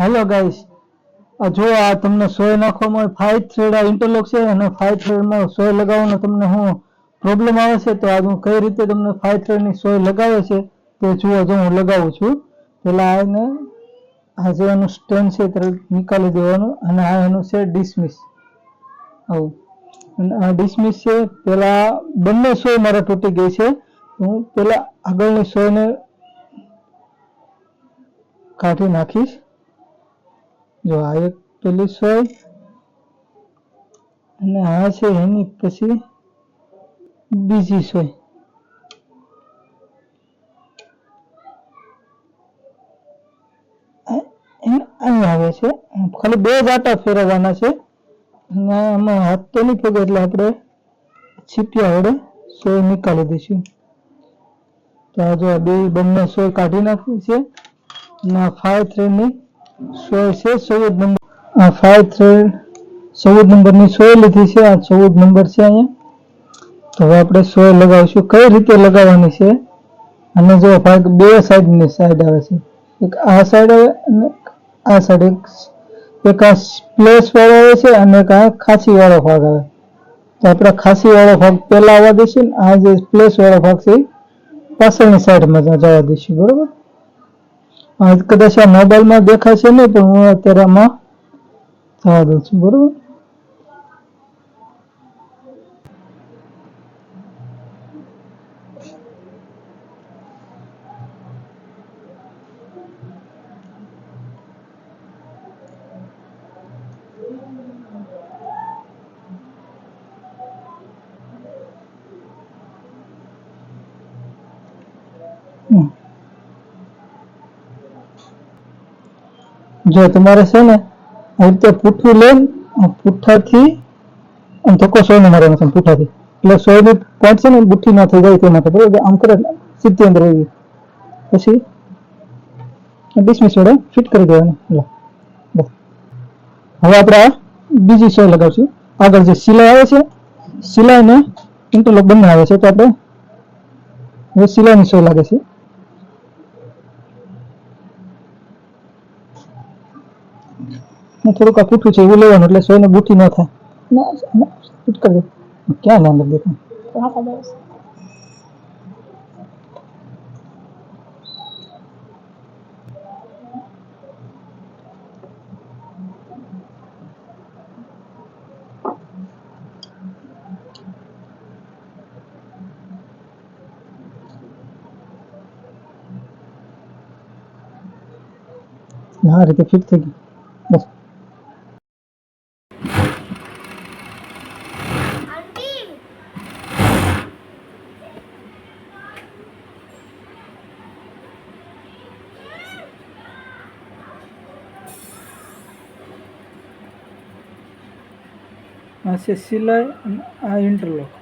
Hello guys જો આ તમને સોય નાખવામાં ફાઈવ થ્રેડ આ ઇન્ટરલોક છે અને ફાઈવ થ્રેડમાં સોય લગાવવાનો તમને હું પ્રોબ્લેમ આવે છે, તો આજે હું કઈ રીતે તમને ફાઈવ થ્રેડની સોય લગાવે છે, તે જુઓ જો હું લગાવું છું. પેલા આને આ જે એનું સ્ટેન્ડ છે તે નીકાળી દેવાનું અને આ એનું છે ડિસમિસ આવું. અને આ ડિસમિસ છે, પેલા બંને સોય મારે તૂટી ગઈ છે. હું પેલા આગળની સોયને કાઢી નાખીશ. જો આ એક પેલી સોય અને આ છે એની પછી બીજી સોય અહીં આવે છે. ખાલી બે જ આટા ફેરવવાના છે. અને આમાં હાથ તો નહીં પગે એટલે આપણે છીપિયા વડે સોય નીકાળી દઈશું. તો આ જો બે બંને સોય કાઢી નાખી છે. અને આ થ્રેડની સોય છે, ચૌદ નંબર. આ ફાઈવ થ્રેડ ચૌદ નંબરની સોય લીધી છે, આ ચૌદ નંબર છે અહીંયા. તો હવે આપણે સોય લગાવીશું. કઈ રીતે લગાવવાની છે? અને જો ભાગ બે સાઈડની સાઈડ આવે છે. એક આ સાઈડ આવે અને આ સાઈડ એક એક આ પ્લેસ વાળો આવે છે અને એક આ ખાંસી વાળો ભાગ આવે. તો આપણે ખાંસી વાળો ભાગ પહેલા આવવા દઈશું ને આ જે પ્લેસ વાળો ભાગ છે પાછળની સાઈડમાં જવા દઈશું બરોબર? કદાચ આ મોબાઈલમાં દેખાશે નહીં પણ હું અત્યારે આમાં થવા દઉં છું બરોબર હમ. જો તમારે છે ને આવી રીતે પુઠ્ઠું લઈને આ પુઠ્ઠાથી આમ ધક્કો સોયને મારવાનો છે આમ પુઠ્ઠાથી એટલે સોયની પોઈન્ટ છે ને બુઠ્ઠી ના થઈ જાય તે માટે બરોબર આમ કરે એટલે સીધી અંદર આવી ગઈ. પછી ડિસમિસ વડે ફિટ કરી દેવાની લો બસ. હવે આપણે આ બીજી સોય લગાવશું આગળ જે સિલાઈ આવે છે સિલાઈ ને ઇન્ટરલોક બંને આવે છે તો આપણે હવે સિલાઈની સોય લાગે છે ને થોડુંક આ પૂઠું છે એવું લેવાનું એટલે સોયને બુઠી ન થાય. ના ના, ફિટ કરી દે. ક્યાં ના અંદર દેખાય આ રીતે ફિટ થઈ ગયું. બસ. આ છે સિલાઈ અને આ ઇન્ટરલોક.